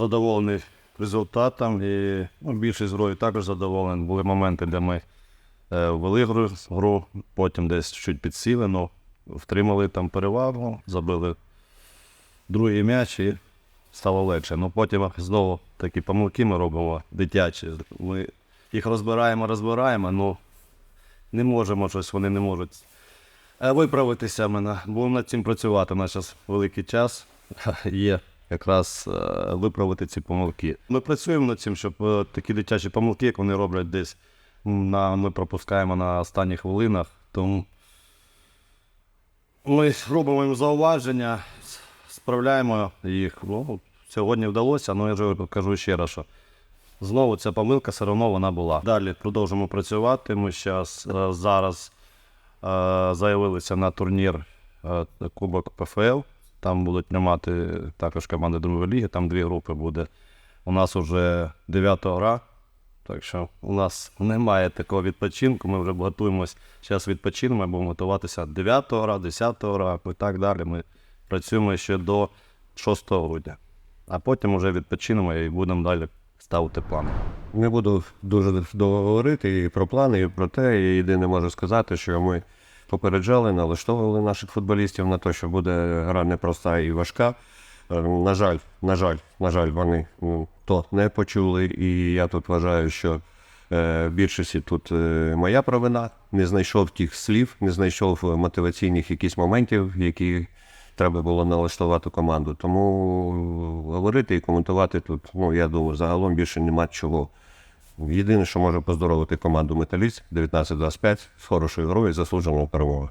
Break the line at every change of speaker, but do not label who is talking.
задоволений результатом і ну, більшість грою також задоволений. Були моменти, де ми е, ввели гру, гру, потім десь чуть підсіли, ну, втримали там перевагу, забили другий м'яч і стало легше. Ну потім знову такі помилки ми робимо дитячі. Ми їх розбираємо, розбираємо, ну не можемо щось, вони не можуть е, виправитися. Ми будемо над цим працювати. У нас зараз великий час є якраз е, виправити ці помилки. Ми працюємо над цим, щоб е, такі дитячі помилки, як вони роблять десь, на, ми пропускаємо на останніх хвилинах. Тому ми робимо їм зауваження, справляємо їх. Ну, сьогодні вдалося, але я вже кажу ще раз, що знову ця помилка все одно вона була. Далі продовжимо працювати. Ми е, зараз е, заявилися на турнір Кубок ПФЛ. Там будуть приймати також команди другої ліги, там дві групи буде. У нас вже дев'ята гра. Так що у нас немає такого відпочинку. Ми вже готуємось. Зараз відпочинемо, будемо готуватися 9 гра, 10 гра і так далі. Ми працюємо ще до 6 грудня. А потім вже відпочинемо і будемо далі ставити плани.
Не буду дуже довго говорити і про плани, і про те. І єдине можу сказати, що ми попереджали, налаштовували наших футболістів на те, що буде гра непроста і важка. Е, На жаль, на жаль, на жаль, вони то не почули. І я тут вважаю, що е, в більшості тут е, моя провина. Не знайшов тих слів, не знайшов мотиваційних якісь моментів, які треба було налаштувати команду. Тому говорити і коментувати тут, ну я думаю, загалом більше нема чого. Єдине, що може поздоровити команду Металіст 19-25 з хорошою грою і заслуженою перемогою.